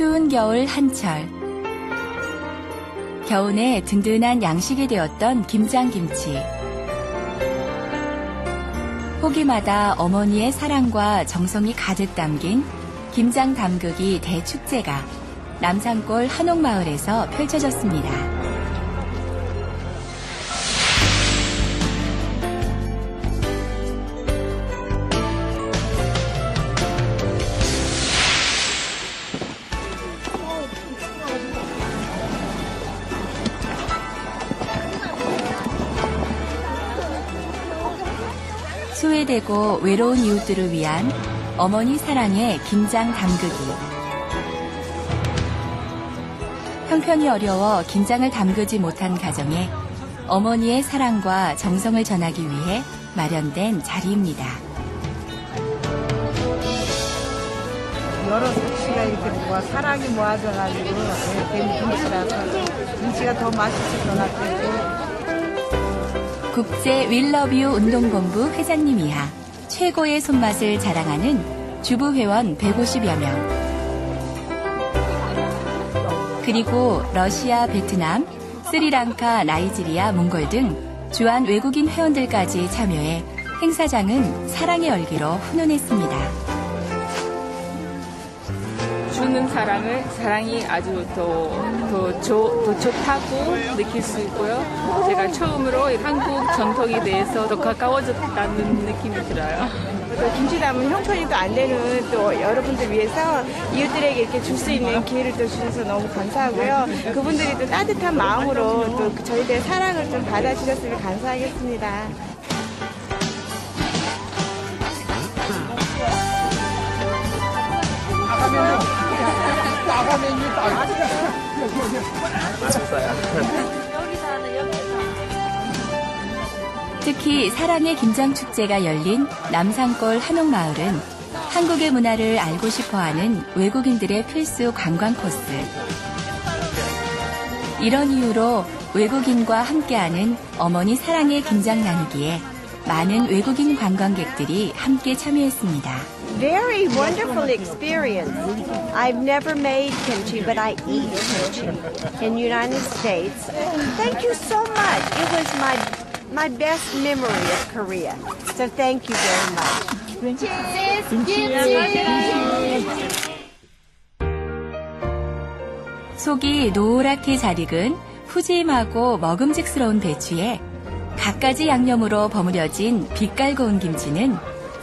추운 겨울 한철. 겨우내 든든한 양식이 되었던 김장김치. 포기마다 어머니의 사랑과 정성이 가득 담긴 김장 담그기 대축제가 남산골 한옥마을에서 펼쳐졌습니다. 소외되고 외로운 이웃들을 위한 어머니 사랑의 김장 담그기. 형편이 어려워 김장을 담그지 못한 가정에 어머니의 사랑과 정성을 전하기 위해 마련된 자리입니다. 여러 솜씨가 이렇게 모아 사랑이 모아져가지고 된 김치라서 김치가 더 맛있을 것 같아요. 국제 윌러뷰 운동본부 회장님 이하 최고의 손맛을 자랑하는 주부 회원 150여 명. 그리고 러시아, 베트남, 스리랑카, 나이지리아, 몽골 등 주한 외국인 회원들까지 참여해 행사장은 사랑의 열기로 훈훈했습니다. 주는 사랑을 사랑이 아주 더, 더, 좋, 더 좋다고 느낄 수 있고요. 제가 처음으로 한국 전통에 대해서 더 가까워졌다는 느낌이 들어요. 또 김치 담은 형편이 또안 되는 또 여러분들 위해서 이웃들에게 이렇게 줄 수 있는 기회를 또 주셔서 너무 감사하고요. 그분들이 또 따뜻한 마음으로 또 저희들의 사랑을 좀 받아주셨으면 감사하겠습니다. 특히 사랑의 김장축제가 열린 남산골 한옥마을은 한국의 문화를 알고 싶어하는 외국인들의 필수 관광 코스. 이런 이유로 외국인과 함께하는 어머니 사랑의 김장 나누기에 많은 외국인 관광객들이 함께 참여했습니다. Very wonderful experience. I've never made kimchi, but I eat kimchi in United States. Thank you so much. It was my my best memory of Korea. So thank you very much. 속이 노랗게 잘 익은 푸짐하고 먹음직스러운 배추에 갖가지 양념으로 버무려진 빛깔 고운 김치는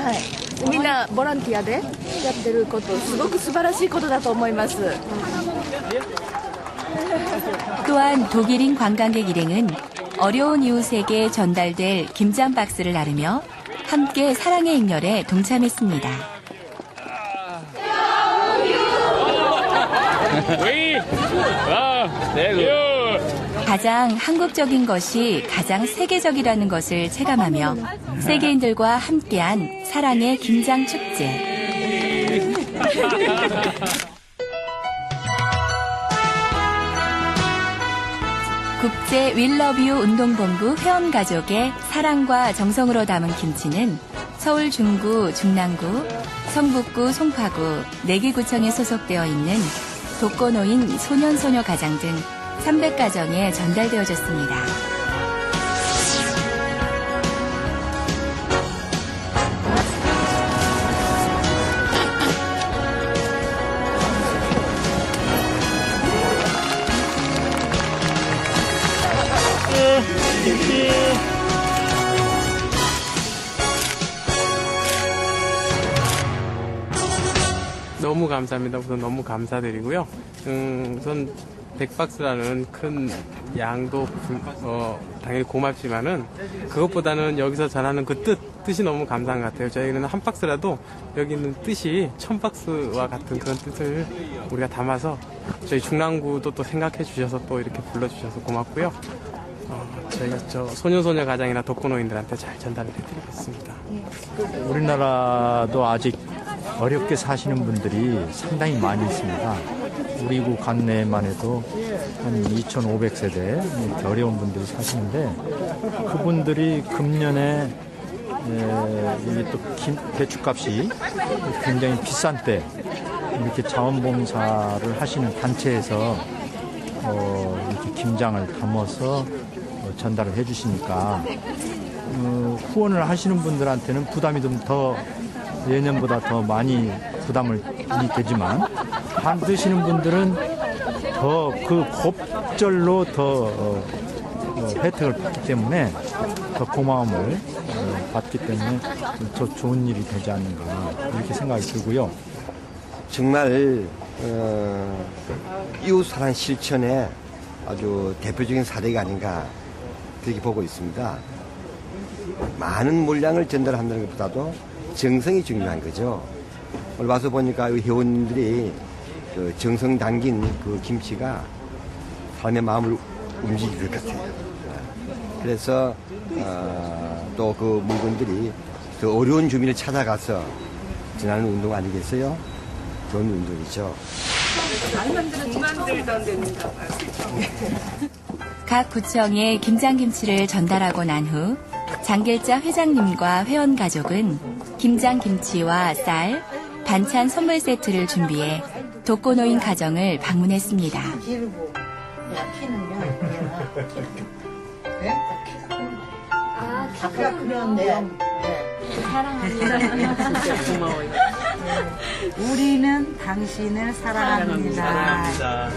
はいみんなボランティアでやってることすごく素晴らしいことだと思います 또한 독일인 관광객 일행은 어려운 이웃에게 전달될 김장 박스를 나르며 함께 사랑의 행렬에 동참했습니다. 가장 한국적인 것이 가장 세계적이라는 것을 체감하며 세계인들과 함께한 사랑의 김장 축제. 국제 윌러뷰 운동본부 회원 가족의 사랑과 정성으로 담은 김치는 서울 중구, 중랑구, 성북구, 송파구, 내기구청에 소속되어 있는 독거노인 소년소녀 가장 등 300가정에 전달되어졌습니다. 너무 감사합니다. 우선 너무 감사드리고요. 음, 우선 100박스라는 큰 양도 불- 어, 당연히 고맙지만은 그것보다는 여기서 전하는 그 뜻, 뜻이 너무 감사한 것 같아요. 저희는 한 박스라도 여기 있는 뜻이 천 박스와 같은 그런 뜻을 우리가 담아서 저희 중랑구도 또 생각해 주셔서 또 이렇게 불러주셔서 고맙고요. 어, 저희가 저 소년소녀 가장이나 독거노인들한테 잘 전달을 해드리겠습니다. 우리나라도 아직 어렵게 사시는 분들이 상당히 많이 있습니다. 우리 구 관내만 해도 한 2,500세대 이렇게 어려운 분들이 사시는데 그분들이 금년에 에, 이게 또 김- 배추값이 굉장히 비싼 때 이렇게 자원봉사를 하시는 단체에서 어, 이렇게 김장을 담아서 어, 전달을 해주시니까 어, 후원을 하시는 분들한테는 부담이 좀 더 예년보다 더 많이 부담을 이 되지만 받으시는 분들은 더 그 곱절로 더 어, 어, 혜택을 받기 때문에 더 고마움을 어, 받기 때문에 더 좋은 일이 되지 않는가 이렇게 생각이 들고요. 정말 어, 이웃 사랑 실천의 아주 대표적인 사례가 아닌가 그렇게 보고 있습니다. 많은 물량을 전달한다는 것보다도 정성이 중요한 거죠. 오늘 와서 보니까 이 회원님들이 그 정성 담긴 그 김치가 사람의 마음을 움직일 것 같아요. 그래서 또그 물건들이 그 어려운 주민을 찾아가서 전하는 운동 아니겠어요? 좋은 운동이죠. 각 구청에 김장김치를 전달하고 난 후 장길자 회장님과 회원 가족은 김장김치와 쌀, 반찬 선물 세트를 준비해 독거노인 가정을 방문했습니다. 우리는 당신을 사랑합니다.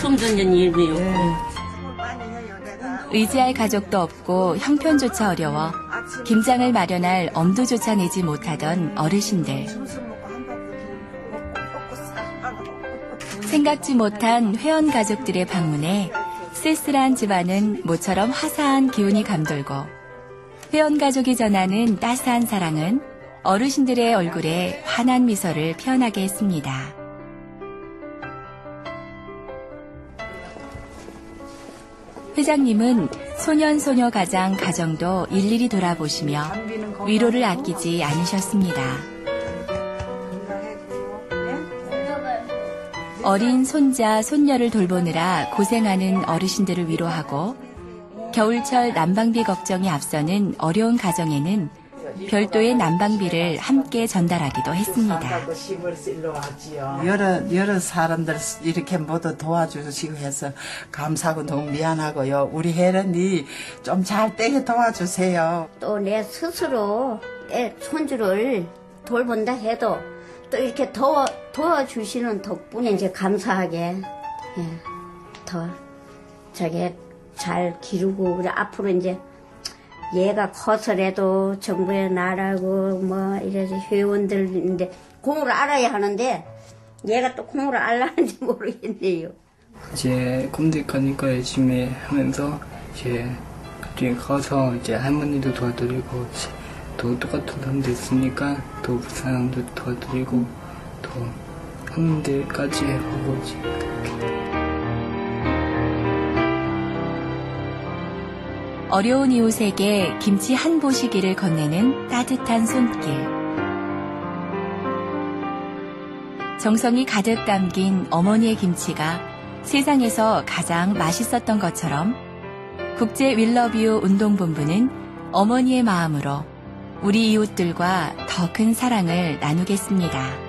처음 듣는 일이에요. 의지할 가족도 없고 형편조차 어려워 김장을 마련할 엄두조차 내지 못하던 어르신들. 생각지 못한 회원 가족들의 방문에 쓸쓸한 집안은 모처럼 화사한 기운이 감돌고 회원 가족이 전하는 따스한 사랑은 어르신들의 얼굴에 환한 미소를 피어나게 했습니다. 회장님은 소년소녀 가장 가정도 일일이 돌아보시며 위로를 아끼지 않으셨습니다. 어린 손자, 손녀를 돌보느라 고생하는 어르신들을 위로하고 겨울철 난방비 걱정이 앞서는 어려운 가정에는 별도의 난방비를 함께 전달하기도 했습니다. 여러 여러 사람들 이렇게 모두 도와주시고 해서 감사하고 너무 미안하고요. 우리 혜련이 좀 잘 떼게 도와주세요. 또 내 스스로 애 손주를 돌본다 해도 또 이렇게 도와, 도와주시는 덕분에 이제 감사하게 예, 더 저게 잘 기르고 그래 앞으로 이제 얘가 커서라도 정부에 나라고 뭐 이래서 회원들인데 공을 알아야 하는데 얘가 또 공을 알라는지 모르겠네요. 이제 가니까 열심히 하면서 이제 나중에 가서 이제 할머니도 도와드리고 또 똑같은 사람도 있으니까 또그 사람도 도와드리고 또 하는 데까지 해보고 이제 어려운 이웃에게 김치 한 보시기를 건네는 따뜻한 손길. 정성이 가득 담긴 어머니의 김치가 세상에서 가장 맛있었던 것처럼 국제 윌러뷰 운동본부는 어머니의 마음으로 우리 이웃들과 더 큰 사랑을 나누겠습니다.